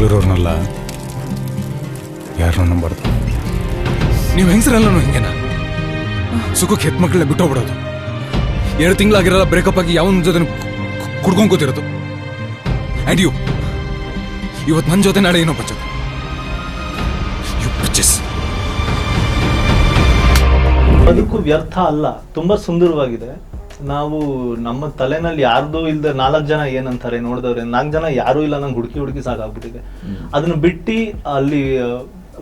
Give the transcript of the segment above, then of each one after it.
ಬೆಂಗಳೂರವ್ರನ್ನಲ್ಲ ಯಾರನ್ನೂ ನಂಬಾರ್ದು. ನೀವು ಹೆಂಗಸರಲ್ಲೂ ಹಿಂಗೇನ? ಸುಖಕ್ಕೆ ಹೆತ್ ಮಕ್ಕಳನ್ನ ಬಿಟ್ಟೋಗ್ಬಿಡೋದು ಎರಡು ತಿಂಗಳಾಗಿರಲ್ಲ ಬ್ರೇಕಪ್ ಆಗಿ ಯಾವ ಜೊತೆ ಕುಡ್ಕೊಂಡ್ ಕೂತಿರೋದು ಆ್ಯಂಡ್ ಯು ಇವತ್ತು ನನ್ನ ಜೊತೆ ನಾಳೆ ಏನೋ ಬಚ್ಚ ಯು ಬದುಕು ವ್ಯರ್ಥ ಅಲ್ಲ, ತುಂಬಾ ಸುಂದರವಾಗಿದೆ. ನಾವು ನಮ್ಮ ತಲೆನಲ್ಲಿ ಯಾರ್ದೂ ಇಲ್ಲದೆ ನಾಲ್ಕು ಜನ ಏನಂತಾರೆ ನೋಡಿದವ್ರೆ ನಾಲ್ಕು ಜನ ಯಾರೂ ಇಲ್ಲ ನಂಗೆ ಹುಡುಕಿ ಹುಡುಕಿ ಸಾಕಾಗ್ಬಿಟ್ಟಿದೆ. ಅದನ್ನ ಬಿಟ್ಟು ಅಲ್ಲಿ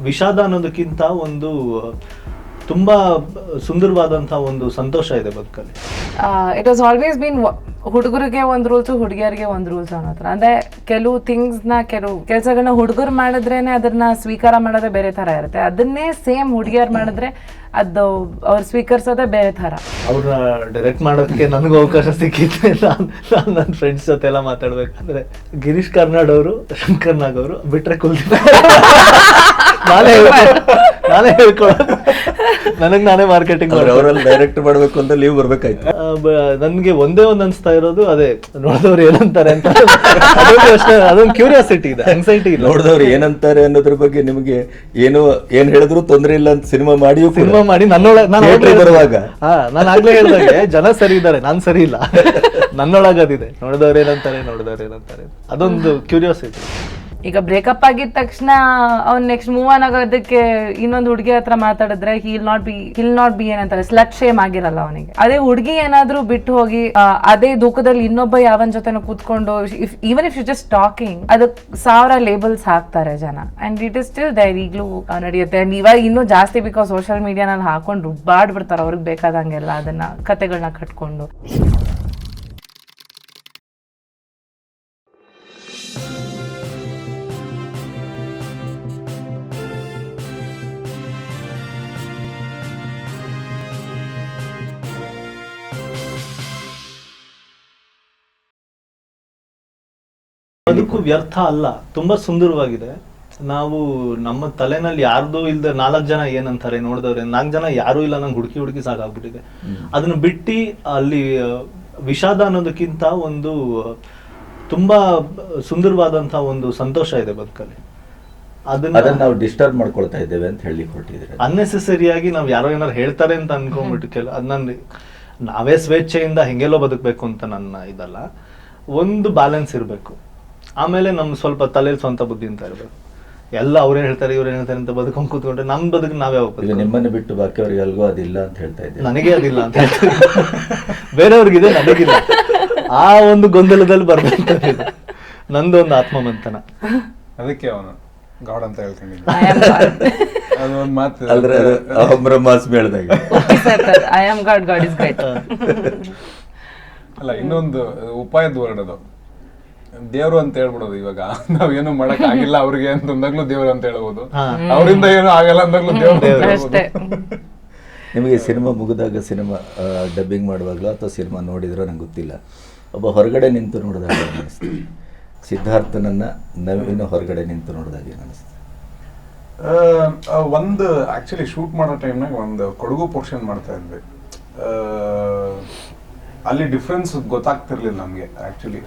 ವಿಷಾದ ಅನ್ನೋದಕ್ಕಿಂತ ಒಂದು ತುಂಬಾ ಸುಂದರವಾದಂತಹ ಒಂದು ಸಂತೋಷ ಇದೆ ಬದುಕಲ್ಲಿ ಇಟ್ ವಾಸ್ ಆಲ್ವೇಸ್ ಬೀನ್ ಹುಡುಗರಿಗೆ ಒಂದು ರೂಲ್ಸು ಹುಡುಗಿಯರಿಗೆ ಒಂದು ರೂಲ್ಸ್ ಅನ್ನೋ ಥರ ಅಂದರೆ ಕೆಲವು ಥಿಂಗ್ಸ್ನ ಕೆಲವು ಕೆಲಸಗಳನ್ನ ಹುಡುಗರು ಮಾಡಿದ್ರೇನೆ ಅದನ್ನ ಸ್ವೀಕಾರ ಮಾಡೋದೇ ಬೇರೆ ಥರ ಇರುತ್ತೆ. ಅದನ್ನೇ ಸೇಮ್ ಹುಡುಗಿಯರು ಮಾಡಿದ್ರೆ ಅದು ಅವ್ರು ಸ್ವೀಕರಿಸೋದೇ ಬೇರೆ ಥರ. ಅವ್ರನ್ನ ಡೈರೆಕ್ಟ್ ಮಾಡೋದಕ್ಕೆ ನನಗೂ ಅವಕಾಶ ಸಿಕ್ಕಿತ್ತು. ನಾನು ನಾನು ನನ್ನ ಫ್ರೆಂಡ್ಸ್ ಜೊತೆ ಎಲ್ಲ ಮಾತಾಡ್ಬೇಕಂದ್ರೆ ಗಿರೀಶ್ ಕಾರ್ನಾಡ್ ಅವರು, ಶಂಕರ್ ನಾಗ್ ಅವರು ಬಿಟ್ರೆ ಹೇಳ್ಕೊ- ನಾನೇ ಹೇಳ್ಕೊಳ್ಳೋದು ನನಗೆ ನಾನೇ ಮಾರ್ಕೆಟಿಂಗ್ ಅವ್ರು ಅವರಲ್ಲಿ ಡೈರೆಕ್ಟ್ ಮಾಡ್ಬೇಕು ಅಂತ ಲೀವ್ ಬರ್ಬೇಕಾಯ್ತು. ನನ್ಗೆ ಒಂದೇ ಒಂದ್ ಅನ್ಸ್ತಾ ಇರೋದು ಅದೇ ನೋಡಿದವ್ರು ಏನಂತಾರೆ ಅಂತ. ಅದೊಂದು ಅಷ್ಟೇ ಅದೊಂದು ಕ್ಯೂರಿಯಾಸಿಟಿ ಇದೆ ಆಂಗ್ಸೈಟಿ ನೋಡಿದವ್ರು ಏನಂತಾರೆ ಅನ್ನೋದ್ರ ಬಗ್ಗೆ ನಿಮಗೆ ಏನು ಏನ್ ಹೇಳಿದ್ರು ತೊಂದ್ರೆ ಇಲ್ಲ ಅಂತ ಸಿನಿಮಾ ಮಾಡಿ ಸಿನಿಮಾ ಮಾಡಿ ನನ್ನೊಳಗೆ ನಾನು ಬರುವಾಗ. ಹಾ ನಾನು ಆಗ್ಲೇ ಹೇಳಿದಾಗೆ ಜನ ಸರಿ ಇದ್ದಾರೆ ನಾನ್ ಸರಿ ಇಲ್ಲ. ನನ್ನೊಳಗೆ ಅದಿದೆ ನೋಡಿದವ್ರು ಏನಂತಾರೆ ನೋಡಿದವ್ರು ಏನಂತಾರೆ. ಅದೊಂದು ಕ್ಯೂರಿಯಾಸಿಟಿ ಈಗ ಬ್ರೇಕಪ್ ಆಗಿದ ತಕ್ಷಣ ಅವ್ನು ನೆಕ್ಸ್ಟ್ ಮೂವ್ ಆನ್ ಆಗೋದಕ್ಕೆ ಇನ್ನೊಂದು ಹುಡುಗಿ ಹತ್ರ ಮಾತಾಡಿದ್ರೆ he'll not be he'll not be ಏನಂತಾರೆ ಸ್ಲಟ್ ಶೇಮ್ ಆಗಿರಲ್ಲ ಅವನಿಗೆ. ಅದೇ ಹುಡುಗಿ ಏನಾದ್ರೂ ಬಿಟ್ಟು ಹೋಗಿ ಅದೇ ದುಃಖದಲ್ಲಿ ಇನ್ನೊಬ್ಬ ಯಾವನ್ ಜೊತೆನ ಕೂತ್ಕೊಂಡು if even if you just talking ಅದಕ್ಕೆ ಸಾವಿರ ಲೇಬಲ್ಸ್ ಹಾಕ್ತಾರೆ ಜನ. And it is still there ಈಗಲೂ ನಡೆಯುತ್ತೆ. ಅಂಡ್ ಇವಾಗ ಇನ್ನೂ ಜಾಸ್ತಿ ಬಿಕಾಸ್ ಸೋಷಿಯಲ್ ಮೀಡಿಯಾನಲ್ಲಿ ಹಾಕೊಂಡು ರುಬ್ಬಾಡ್ಬಿಡ್ತಾರೆ, ಅವ್ರಿಗೆ ಬೇಕಾದಂಗೆಲ್ಲ ಅದನ್ನ ಕತೆಗಳನ್ನ ಕಟ್ಕೊಂಡು. ಬದುಕು ವ್ಯರ್ಥ ಅಲ್ಲ ತುಂಬಾ ಸುಂದರವಾಗಿದೆ. ನಾವು ನಮ್ಮ ತಲೆನಲ್ಲಿ ಯಾರ್ದೋ ಇಲ್ದ ನಾಲ್ಕು ಜನ ಏನಂತಾರೆ ನೋಡಿದವ್ರೆ ನಾಲ್ಕು ಜನ ಯಾರು ಇಲ್ಲ ನಂಗೆ ಹುಡುಕಿ ಹುಡುಕಿ ಸಾಕಾಗ್ಬಿಟ್ಟಿದೆ. ಅದನ್ನ ಬಿಟ್ಟು ಅಲ್ಲಿ ವಿಷಾದ ಅನ್ನೋದಕ್ಕಿಂತ ಒಂದು ತುಂಬಾ ಸುಂದರವಾದಂತ ಒಂದು ಸಂತೋಷ ಇದೆ ಬದುಕಲ್ಲಿ. ಅದನ್ನ ನಾವು ಡಿಸ್ಟರ್ಬ್ ಮಾಡ್ಕೊಳ್ತಾ ಇದ್ದೇವೆ ಅಂತ ಹೇಳಿ ಹೊರಟಿದ್ರೆ ಅನ್ನೆಸೆಸರಿಯಾಗಿ ನಾವ್ ಯಾರೋ ಏನಾರು ಹೇಳ್ತಾರೆ ಅಂತ ಅನ್ಕೊಂಡ್ಬಿಟ್ಟು ಕೆಲ ಅದನ್ನ ನನ್ ನಾವೇ ಸ್ವೇಚ್ಛೆಯಿಂದ ಹೆಂಗೆಲ್ಲೋ ಬದುಕಬೇಕು ಅಂತ ನನ್ನ ಇದಲ್ಲ. ಒಂದು ಬ್ಯಾಲೆನ್ಸ್ ಇರಬೇಕು. ಆಮೇಲೆ ನಮ್ ಸ್ವಲ್ಪ ತಲೆಯಲ್ಲಿ ಸ್ವಂತ ಬುದ್ಧಿ ಅಂತ ಇರಬೇಕು. ಎಲ್ಲ ಅವ್ರೇನ್ ಹೇಳ್ತಾರೆ ಇವ್ರೇನ್ ಹೇಳ್ತಾರೆ ಅಂತ ಬದುಕೊಂಡ್ ಕೂತ್ಕೊಂಡ್ರೆ ನಮ್ ಬದುಕು ನಾವೇ ಈಗ ಹೋಗ್ಬೇಕು ನಿಮ್ಮನ್ನು ಬಿಟ್ಟು ಬಾಕಿಯವ್ರಿಗೆ ಅಲ್ಗೋ ಅದಿಲ್ಲ ಅಂತ ಹೇಳ್ತಾ ಇದ್ದೆ ನನಗೆ ಅದಿಲ್ಲ ಅಂತ ಹೇಳ್ತಾರೆ. ಬೇರೆಯವ್ರಿಗಿದೆ ನನಗಿಲ್ಲ. ಆ ಒಂದು ಗೊಂದಲದಲ್ಲಿ ಬರ್ಬೇಕು ನಂದೊಂದು ಒಂದು ಆತ್ಮಮಂಥನ. ಅದಕ್ಕೆ ಅವನು ಗಾಡ್ ಅಂತ ಹೇಳ್ಕೊಂಡಿದ್ದ. I am God. ಅದು ಒಂದು ಮಾತು sir I am God God is great ಅಲ್ಲ ಇನ್ನೊಂದು ಉಪಾಯದ ವರ್ಡ್ ಅದು ದೇವ್ರು ಅಂತ ಹೇಳ್ಬಿಡೋದು ಇವಾಗ. ನಾವೇನು ಮಾಡಕ್ ಆಗಿಲ್ಲ ಅವ್ರಿಗೆ ಅಂತಂದಾಗ್ಲೂ ದೇವ್ರು ಅಂತ ಹೇಳ್ಬೋದು. ಅವರಿಂದ ಏನು ಆಗಲ್ಲ ಅಂದಾಗ್ಲೂ ದೇವ್ರು ಅಂತ ಹೇಳ್ಬೋದು. ನಿಮಗೆ ಸಿನಿಮಾ ಮುಗಿದಾಗ ಸಿನಿಮಾ ಡಬ್ಬಿಂಗ್ ಮಾಡುವಾಗಲೋ ಅಥವಾ ಸಿನಿಮಾ ನೋಡಿದ್ರೆ ನಂಗೆ ಗೊತ್ತಿಲ್ಲ. ಒಬ್ಬ ಹೊರಗಡೆ ನಿಂತು ನೋಡಿದಾಗ ಅನಿಸ್ತು? ಸಿದ್ಧಾರ್ಥನನ್ನ ನವೀನ ಹೊರಗಡೆ ನಿಂತು ನೋಡಿದಾಗ ಏನು ಅನಿಸ್ತು? ಒಂದು ಆಕ್ಚುಲಿ ಶೂಟ್ ಮಾಡೋ ಟೈಮ್ನಾಗ ಒಂದು ಕೊಡಗು ಪೋರ್ಷನ್ ಮಾಡ್ತಾ ಇದ್ವಿ. ಆ, ಅಲ್ಲಿ ಡಿಫ್ರೆನ್ಸ್ ಗೊತ್ತಾಗ್ತಿರ್ಲಿಲ್ಲ ನಮಗೆ ಆ್ಯಕ್ಚುಲಿ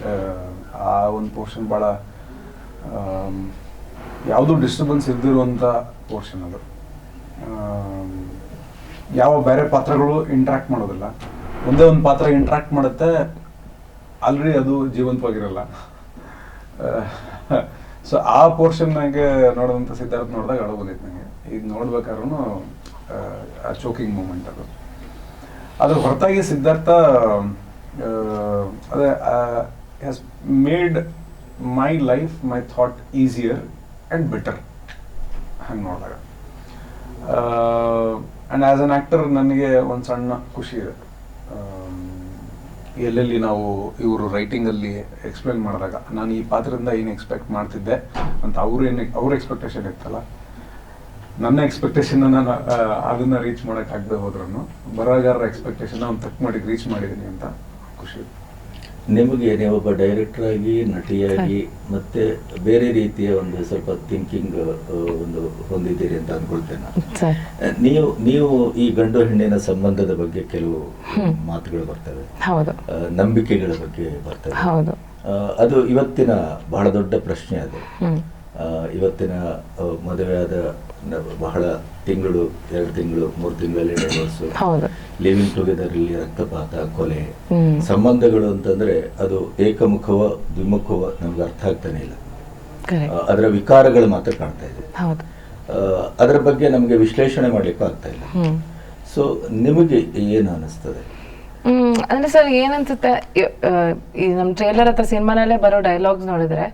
ಆ ಒಂದು ಪೋರ್ಷನ್ ಭಾಳ ಯಾವುದೂ ಡಿಸ್ಟರ್ಬೆನ್ಸ್ ಇದ್ದಿರುವಂಥ ಪೋರ್ಷನ್ ಅದು. ಯಾವ ಬೇರೆ ಪಾತ್ರಗಳು ಇಂಟ್ರಾಕ್ಟ್ ಮಾಡೋದಿಲ್ಲ. ಒಂದೇ ಒಂದು ಪಾತ್ರ ಇಂಟ್ರಾಕ್ಟ್ ಮಾಡುತ್ತೆ ಆಲ್ರೆಡಿ ಅದು ಜೀವಂತವಾಗಿರಲ್ಲ. ಸೊ ಆ ಪೋರ್ಷನ್ನಾಗೆ ನೋಡಿದಂಥ ಸಿದ್ಧಾರ್ಥ ನೋಡಿದಾಗ ಅಳು ಬಂದಿತ್ತು ನನಗೆ ಈಗ ನೋಡ್ಬೇಕಾದ್ರೂ ಆ ಚೋಕಿಂಗ್ ಮೂಮೆಂಟ್ ಅದು. ಅದ್ರ ಹೊರತಾಗಿ ಸಿದ್ಧಾರ್ಥ ಅದೇ has made my life my thought easier and better ಹಂಗೆ ನೋಡಿದಾಗ. ಆ್ಯಂಡ್ ಆ್ಯಸ್ ಅನ್ ಆ್ಯಕ್ಟರ್ ನನಗೆ ಒಂದು ಸಣ್ಣ ಖುಷಿ ಇದೆ. ಎಲ್ಲೆಲ್ಲಿ ನಾವು ಇವರು ರೈಟಿಂಗಲ್ಲಿ ಎಕ್ಸ್ಪ್ಲೇನ್ ಮಾಡಿದಾಗ, ನಾನು ಈ ಪಾತ್ರದಿಂದ ಏನು ಎಕ್ಸ್ಪೆಕ್ಟ್ ಮಾಡ್ತಿದ್ದೆ ಅಂತ ಅವರು ಏನು, ಅವ್ರ ಎಕ್ಸ್ಪೆಕ್ಟೇಷನ್ ಇತ್ತಲ್ಲ ನನ್ನ ಎಕ್ಸ್ಪೆಕ್ಟೇಷನ್ ನಾನು ಅದನ್ನ ರೀಚ್ ಮಾಡೋಕ್ಕಾಗದೆ ಹೋದ್ರೂ ಬರಹಗಾರರ ಎಕ್ಸ್ಪೆಕ್ಟೇಷನ್ ಅವ್ನು ತಕ್ಕ ಮಾಡಿ ರೀಚ್ ಮಾಡಿದ್ದೀನಿ ಅಂತ ಖುಷಿ. ನಿಮಗೆ ನೀವೊಬ್ಬ ಡೈರೆಕ್ಟರ್ ಆಗಿ ನಟಿಯಾಗಿ ಮತ್ತೆ ಬೇರೆ ರೀತಿಯ ಒಂದು ಸ್ವಲ್ಪ ಥಿಂಕಿಂಗ್ ಒಂದು ಹೊಂದಿದ್ದೀರಿ ಅಂತ ಅನ್ಕೊಳ್ತೇನೆ ಸರ್. ನೀವು ನೀವು ಈ ಗಂಡು ಹೆಣ್ಣಿನ ಸಂಬಂಧದ ಬಗ್ಗೆ ಕೆಲವು ಮಾತುಗಳು ಬರ್ತವೆ. ಹೌದು. ನಂಬಿಕೆಗಳ ಬಗ್ಗೆ ಬರ್ತವೆ. ಹೌದು. ಅದು ಇವತ್ತಿನ ಬಹಳ ದೊಡ್ಡ ಪ್ರಶ್ನೆ ಅದು. ಇವತ್ತಿನ ಮದುವೆಯಾದ ಬಹಳ ತಿಂಗಳು ಎರಡು ತಿಂಗಳು ಮೂರು ತಿಂಗಳಲ್ಲಿ ಡೈವರ್ಸ್ ಹೌದು. ಲಿವಿಂಗ್ ಟುಗೆದರ್ ಇಲ್ಲಿ ರಕ್ತಪಾತ ಕೊಲೆ ಸಂಬಂಧಗಳು ಅಂತಂದ್ರೆ ಅದು ಏಕಮುಖವ ದ್ವಿಮುಖವ ನಮ್ಗೆ ಅರ್ಥ ಆಗ್ತಾನೆ ಇಲ್ಲ. ಅದರ ವಿಕಾರಗಳು ಮಾತ್ರ ಕಾಣ್ತಾ ಇದೆ. ಅದರ ಬಗ್ಗೆ ನಮಗೆ ವಿಶ್ಲೇಷಣೆ ಮಾಡ್ಲಿಕ್ಕೂ ಆಗ್ತಾ ಇಲ್ಲ. ಸೊ ನಿಮಗೆ ಏನು ಅನಿಸ್ತದೆ? ಅಂದ್ರೆ ಸರ್ ಏನನ್ಸುತ್ತೆ ಈ ನಮ್ಮ ಟ್ರೇಲರ್ ಹತ್ರ ಸಿನಿಮಾನಲ್ಲೇ ಬರೋ ಡೈಲಾಗ್ಸ್ ನೋಡಿದ್ರೆ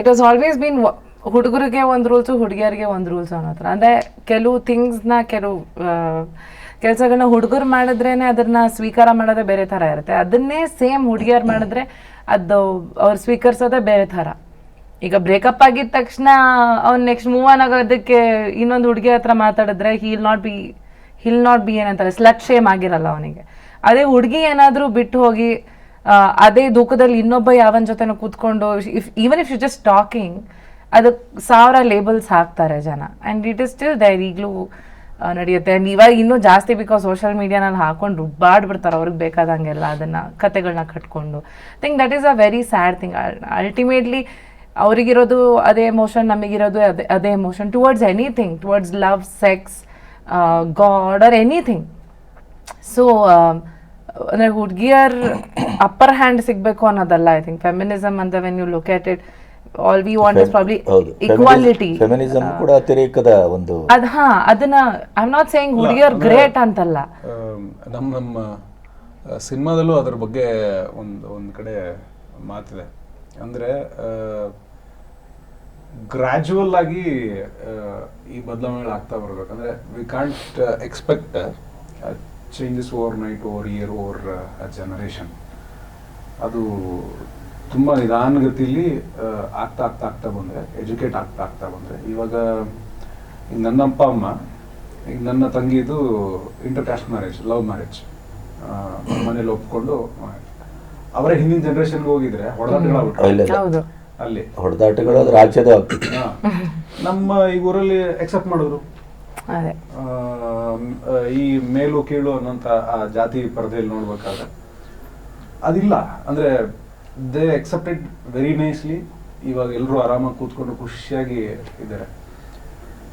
ಇಟ್ ವಾಸ್ ಆಲ್ವೇಸ್ ಬೀನ್ ಹುಡುಗರಿಗೆ ಒಂದು ರೂಲ್ಸು ಹುಡುಗಿಯರಿಗೆ ಒಂದು ರೂಲ್ಸ್ ಅನ್ನೋ ಥರ ಅಂದ್ರೆ ಕೆಲವು ಥಿಂಗ್ಸ್ನ ಕೆಲವು ಕೆಲಸಗಳನ್ನ ಹುಡುಗರು ಮಾಡಿದ್ರೇನೆ ಅದನ್ನ ಸ್ವೀಕಾರ ಮಾಡೋದೇ ಬೇರೆ ಥರ ಇರುತ್ತೆ. ಅದನ್ನೇ ಸೇಮ್ ಹುಡುಗಿಯರು ಮಾಡಿದ್ರೆ ಅದು ಅವ್ರು ಸ್ವೀಕರಿಸೋದೇ ಬೇರೆ ಥರ. ಈಗ ಬ್ರೇಕಪ್ ಆಗಿದ ತಕ್ಷಣ ಅವ್ನು ನೆಕ್ಸ್ಟ್ ಮೂವ್ ಆನ್ ಆಗೋದಕ್ಕೆ ಇನ್ನೊಂದು ಹುಡುಗಿ ಹತ್ರ ಮಾತಾಡಿದ್ರೆ he'll not be he'll not be ಏನಂತಾರೆ ಸ್ಲಟ್ ಶೇಮ್ ಆಗಿರಲ್ಲ ಅವನಿಗೆ. ಅದೇ ಹುಡುಗಿ ಏನಾದರೂ ಬಿಟ್ಟು ಹೋಗಿ ಅದೇ ದುಃಖದಲ್ಲಿ ಇನ್ನೊಬ್ಬ ಯಾವನ ಜೊತೆನೂ ಕೂತ್ಕೊಂಡು if even if you just talking ಅದಕ್ಕೆ ಸಾವಿರ ಲೇಬಲ್ಸ್ ಹಾಕ್ತಾರೆ ಜನ. And it is still there ಈಗಲೂ ನಡೆಯುತ್ತೆ. ಆ್ಯಂಡ್ ಇವಾಗ ಇನ್ನೂ ಜಾಸ್ತಿ ಬಿಕಾಸ್ ಸೋಷಿಯಲ್ ಮೀಡಿಯಾನಲ್ಲಿ ಹಾಕೊಂಡು ರುಬ್ಬಾಡ್ಬಿಡ್ತಾರೆ ಅವ್ರಿಗೆ ಬೇಕಾದಂಗೆಲ್ಲ ಅದನ್ನು ಕತೆಗಳನ್ನ ಕಟ್ಕೊಂಡು. Think that is a very sad thing ultimately ಅವರಿಗಿರೋದು ಅದೇ ಎಮೋಷನ್ ನಮಗಿರೋದು ಅದೇ ಅದೇ emotion towards anything towards love sex god or anything so ಅಂದರೆ ಹುಡುಗಿಯರ್ ಅಪ್ಪರ್ ಹ್ಯಾಂಡ್ ಸಿಗಬೇಕು ಅನ್ನೋದಲ್ಲ ಐ ಥಿಂಕ್ ಫೆಮಿನಿಸಮ್ ಅಂತ when you located all we want is probably equality feminism ಕೂಡ ಅತಿರೇಕದ ಒಂದು ಅದ ಹಾ ಅದನ್ನ ಐ ಆಮ್ ನಾಟ್ ಸೇಯಿಂಗ್ ಹುಡುಗಿಯರ್ ಗ್ರೇಟ್ ಅಂತಲ್ಲ. ನಮ್ಮ ನಮ್ಮ ಸಿನಿಮಾದಲ್ಲೂ ಅದ್ರ ಬಗ್ಗೆ ಒಂದು ಒಂದು ಕಡೆ ಮಾತಿದೆ. ಅಂದರೆ ಗ್ರ್ಯಾಜುವಲ್ ಆಗಿ ಈ ಬದಲಾವಣೆಗಳು ಆಗ್ತಾ ಬರ್ಬೇಕಂದ್ರೆ we can't expect changes overnight over year over generation ಅದು ತುಂಬ ನಿಧಾನಗತಿಯಲ್ಲಿ ಆಗ್ತಾ ಆಗ್ತಾ ಆಗ್ತಾ ಬಂದರೆ ಎಜುಕೇಟ್ ಆಗ್ತಾ ಆಗ್ತಾ ಬಂದರೆ ಇವಾಗ ಈಗ ನನ್ನ ಅಪ್ಪ ಅಮ್ಮ ಈಗ ನನ್ನ ತಂಗಿದು inter caste marriage love marriage ಮನೇಲಿ ಒಪ್ಕೊಂಡು ಅವರೇ ಹಿಂದಿನ ಜನ್ರೇಷನ್ಗೆ ಹೋಗಿದ್ರೆ. ಹೌದು. ಅಲ್ಲಿ. ಹೊಡೆದಾಟಗಳು ರಾಜ್ಯದ. ನಮ್ಮ ಈ ಊರಲ್ಲಿ ಎಕ್ಸೆಪ್ಟ್ ಮಾಡಿದ್ರು. ಈ ಮೇಲು ಕೀಳು ಅನ್ನೋಂಥ ಆ ಜಾತಿ ಪರದೆಯಲ್ಲಿ ನೋಡ್ಬೇಕಾದ್ರೆ ಅದಿಲ್ಲ. ಅಂದ್ರೆ ದೇ ಎಕ್ಸೆಪ್ಟೆಡ್ ವೆರಿ ನೈಸ್ಲಿ ಇವಾಗ ಎಲ್ಲರೂ ಆರಾಮಾಗಿ ಕೂತ್ಕೊಂಡು ಖುಷಿಯಾಗಿ ಇದ್ದಾರೆ.